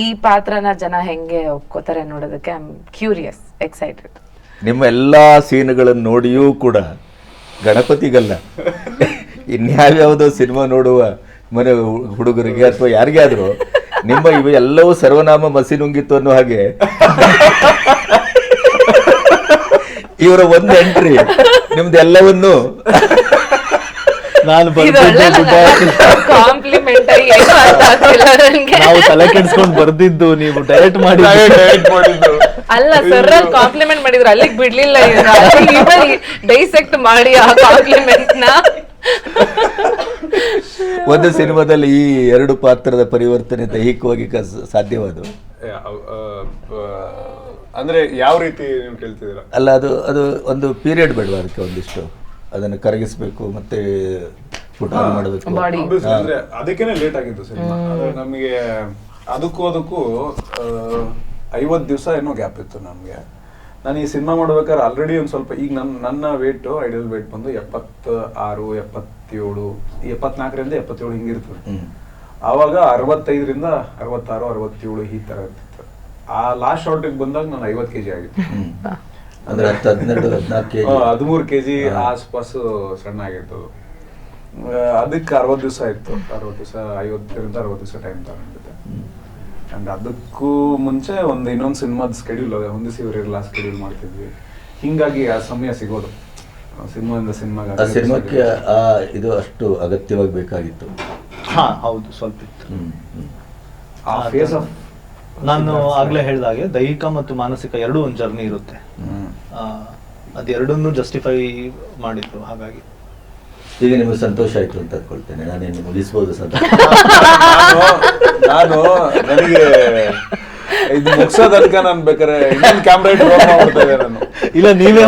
ಈ ಪಾತ್ರನ ಜನ ಹೆಂಗೆ ಒಪ್ಕೋತಾರೆ ನೋಡೋದಕ್ಕೆ ಐ ಆಮ್ ಕ್ಯೂರಿಯಸ್ ಎಕ್ಸೈಟೆಡ್ ನಿಮ್ಮ ಎಲ್ಲ ಸೀನ್ಗಳನ್ನು ನೋಡಿಯೂ ಕೂಡ ಗಣಪತಿಗಲ್ಲ. ಇನ್ಯಾವ್ಯಾವುದೋ ಸಿನಿಮಾ ನೋಡುವ ಮನೆ ಹುಡುಗರಿಗೆ ಅಥವಾ ಯಾರಿಗೆ ಆದ್ರೂ ನಿಮ್ಮ ಇವು ಎಲ್ಲವೂ ಸರ್ವನಾಮ ಮಸಿ ನುಂಗಿತ್ತು ಅನ್ನೋ ಹಾಗೆ. ಇವರ ಒಂದು ಎಂಟ್ರಿ ನಾನು ಏನೂ ಆಗ್ತಿಲ್ಲ ನನ್ಗೆ ನಾವು ತಲೆ ಕೆಡ್ಸ್ಕೊಂಡು ಬರ್ದಿದ್ದು ನೀವು ಡೈರೆಕ್ಟ್ ಮಾಡಿ ಅಲ್ಲ ಸರ್ ಅಲ್ಲಿ ಕಾಂಪ್ಲಿಮೆಂಟ್ ಮಾಡಿದ್ರು ಅಲ್ಲಿಗೆ ಬಿಡ್ಲಿಲ್ಲ ಡೈಸೆಕ್ಟ್ ಮಾಡಿ ಆ ಕಾಂಪ್ಲಿಮೆಂಟ್ನ. ಒಂದು ಸಿನಿಮಾದಲ್ಲಿ ಈ ಎರಡು ಪಾತ್ರದ ಪರಿವರ್ತನೆ ದೈಹಿಕವಾಗಿ ಸಾಧ್ಯವಾದ ಅಂದ್ರೆ ಯಾವ ರೀತಿ ನೀವು ಕೇಳ್ತಿದ್ದೀರಾ? ಅಲ್ಲ ಅದು ಅದು ಒಂದು ಪೀರಿಯಡ್ ಬೇಡವಾ ಅದಕ್ಕೆ ಒಂದಿಷ್ಟು? ಅದನ್ನು ಕರಗಿಸಬೇಕು ಮತ್ತೆ ಪುಟ ಮಾಡಬೇಕು. ಅಂದ್ರೆ ಅದಕ್ಕೇನೆ ಲೇಟ್ ಆಗಿತ್ತು ಸಿನಿಮಾ. ಅಂದ್ರೆ ನಮಗೆ ಅದಕ್ಕೂ ಅದಕ್ಕೂ ಐವತ್ತು ದಿವಸ ಏನೋ ಗ್ಯಾಪ್ ಇತ್ತು ನಮಗೆ. ನಾನು ಈ ಸಿನಿಮಾ ಮಾಡ್ಬೇಕಾದ್ರೆ ಆಲ್ರೆಡಿ ಒಂದು ಸ್ವಲ್ಪ ಈಗ ನನ್ನ ನನ್ನ ವೇಟ್ ಐಡಿಯಲ್ ವೇಟ್ ಬಂದು ಎಪ್ಪತ್ತ ಆರು ಎಪ್ಪತ್ತೇಳು ಎಪ್ಪತ್ನಾಲ್ಕರಿಂದ ಎಪ್ಪತ್ತೇಳು ಹಿಂಗಿರ್ತದೆ. ಆವಾಗ ಅರವತ್ತೈದರಿಂದ ಅರವತ್ತಾರು ಅರವತ್ತೇಳು ಈ ತರ ಇರ್ತಿತ್ತು. ಆ ಲಾಸ್ಟ್ ಶಾರ್ಟಿಗೆ ಬಂದಾಗ ನಾನು ಐವತ್ತು ಕೆಜಿ ಆಗಿತ್ತು. ಹ್ಮ್. ಅಂದ್ರೆ ಹತ್ತು ಹನ್ನೆರಡು ಹದಿನಾಲ್ಕು ಕೆ ಹದಿಮೂರು ಕೆಜಿ ಆಸ್ಪಾಸು ಸಣ್ಣ ಆಗಿತ್ತು ಅದಕ್ಕೆ ಅರವತ್ತು ದಿವಸ ಇತ್ತು. ಅರವತ್ತು ದಿವಸ ಐವತ್ತರಿಂದ ಅರವತ್ತು ದಿವಸ ಟೈಮ್ ತಗೊಂಡಿದ್ದೆ. ಅಂಡ್ ಅದಕ್ಕೂ ಮುಂಚೆ ಒಂದು ಇನ್ನೊಂದು ಸಿನಿಮಾದ ಸ್ಕೆಡ್ಯೂಲ್ ಅದೇ ಹೊಂದಿಸಿ ಇವರೆಲ್ಲ ಸ್ಕೆಡ್ಯೂಲ್ ಮಾಡ್ತಿದ್ವಿ. ಹಿಂಗಾಗಿ ಆ ಸಮಯ ಸಿಗೋದು. ಸಿನಿಮಾದಿಂದ ಆ ಸಿನಿಮಾಕ್ಕೆ ಆ ಇದು ಅಷ್ಟು ಅಗತ್ಯವಾಗಿ ಬೇಕಾಗಿತ್ತು. ಹಾ ಹೌದು ಸ್ವಲ್ಪ ಇತ್ತು. ಹ್ಮ್, ಹ್ಮ್. ಆ ಫೇಸ್ ಆಫ್ ನಾನು ಆಗ್ಲೇ ಹೇಳ್ದಾಗೆ ದೈಹಿಕ ಮತ್ತು ಮಾನಸಿಕ ಎರಡೂ ಒಂದು ಜರ್ನಿ ಇರುತ್ತೆ. ಹ್ಮ್. ಆ, ಅದೆರಡನ್ನೂ ಜಸ್ಟಿಫೈ ಮಾಡಿದ್ರು ಹಾಗಾಗಿ. ಈಗ ನಿಮಗೆ ಸಂತೋಷ ಆಯ್ತು ಅಂತ ಅಂದ್ಕೊಳ್ತೇನೆ ನಾನೇನು ಮುಗಿಸ್ಬೋದು ಸದಾ. ನಾನು ನಾನು ನನಗೆ ಇದು ಮುಗಿಸೋದನ್ಕ ತನಕ ನಾನು ಬೇಕಾದ್ರೆ ಇನ್ನೊಂದು ಕ್ಯಾಮ್ರಾ ಇಟ್ಟು ಇದ್ದೆ ನಾನು. ಇಲ್ಲ ನೀವೇ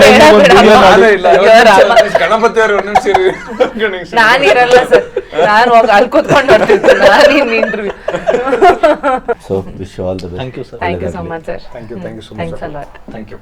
ನಾನಿರಲ್ಲ ಸರ್. ನಾನು ಅಲ್ಲಿ ಕೂತ್ಕೊಂಡು ಬರ್ತಿದ್ದೆ ನಾನು in interview so wish all the best thank you sir thank you so much sir thank you thank you so much thanks you.